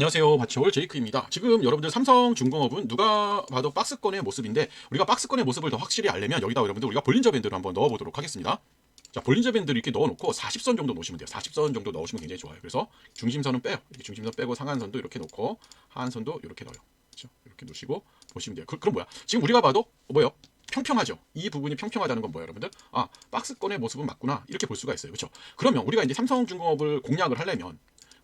안녕하세요. 바치올 제이크입니다. 지금 여러분들 삼성 중공업은 누가 봐도 박스권의 모습인데 우리가 박스권의 모습을 더 확실히 알려면 여기다 여러분들 우리가 볼린저 밴드를 한번 넣어보도록 하겠습니다. 자, 볼린저 밴드를 이렇게 넣어놓고 40선 정도 놓으시면 돼요. 40선 정도 넣으시면 굉장히 좋아요. 그래서 중심선은 빼요. 이렇게 중심선 빼고 상한선도 이렇게 놓고 하한선도 이렇게 넣어요. 그렇죠? 이렇게 놓으시고 보시면 돼요. 그, 그럼 뭐야? 지금 우리가 봐도 뭐예요? 평평하죠. 이 부분이 평평하다는 건 뭐예요, 여러분들? 아, 박스권의 모습은 맞구나. 이렇게 볼 수가 있어요. 그렇죠? 그러면 우리가 이제 삼성중공업을 공략을 하려면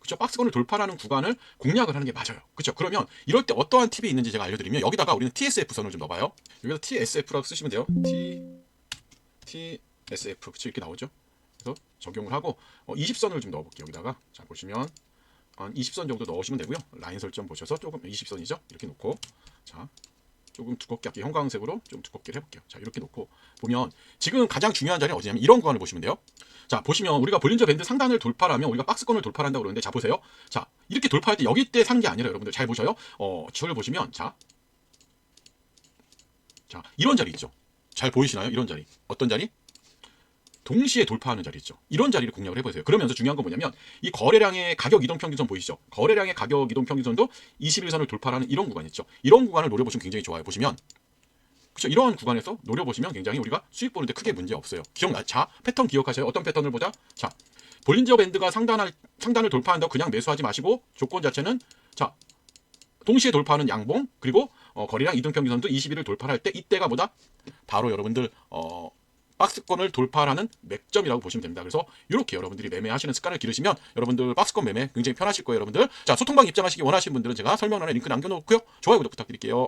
그렇죠? 박스권을 돌파하는 구간을 공략을 하는 게 맞아요. 그렇죠? 그러면 이럴 때 어떠한 팁이 있는지 제가 알려드리면 여기다가 우리는 TSF 선을 좀 넣어봐요. 여기다 TSF라고 쓰시면 돼요. T TSF 그렇죠? 이렇게 나오죠? 그래서 적용을 하고 어, 20선을 좀 넣어볼게요. 여기다가 자 보시면 한 20선 정도 넣으시면 되고요. 라인 설정 보셔서 조금 20선이죠? 이렇게 놓고 자 조금 두껍게 할게요. 형광색으로 좀 두껍게 해볼게요. 자 이렇게 놓고 보면 지금 가장 중요한 자리는 어디냐면 이런 구간을 보시면 돼요. 자 보시면 우리가 볼린저 밴드 상단을 돌파하면 우리가 박스권을 돌파한다고 그러는데 자 보세요. 자 이렇게 돌파할 때 여기 때 산 게 아니라 여러분들 잘 보셔요. 어 저를 보시면 자, 자 이런 자리 있죠. 잘 보이시나요? 이런 자리 어떤 자리? 동시에 돌파하는 자리 있죠. 이런 자리를 공략을 해보세요. 그러면서 중요한 건 뭐냐면 이 거래량의 가격 이동 평균선 보이시죠? 거래량의 가격 이동 평균선도 21선을 돌파하는 이런 구간 있죠. 이런 구간을 노려보시면 굉장히 좋아요. 보시면 그렇죠. 이러한 구간에서 노려보시면 굉장히 우리가 수익 보는데 크게 문제 없어요. 기억나? 자, 패턴 기억하셔요. 어떤 패턴을 보자? 자, 볼린저 밴드가 상단을 상단을 돌파한다고 그냥 매수하지 마시고 조건 자체는 자, 동시에 돌파하는 양봉 그리고 어, 거래량 이동 평균선도 21을 돌파할 때 이때가 뭐다? 바로 여러분들 어, 박스권을 돌파하는 맥점이라고 보시면 됩니다. 그래서 이렇게 여러분들이 매매하시는 습관을 기르시면 여러분들 박스권 매매 굉장히 편하실 거예요, 여러분들. 자, 소통방 입장하시기 원하시는 분들은 제가 설명란에 링크 남겨놓고요. 좋아요, 구독 부탁드릴게요.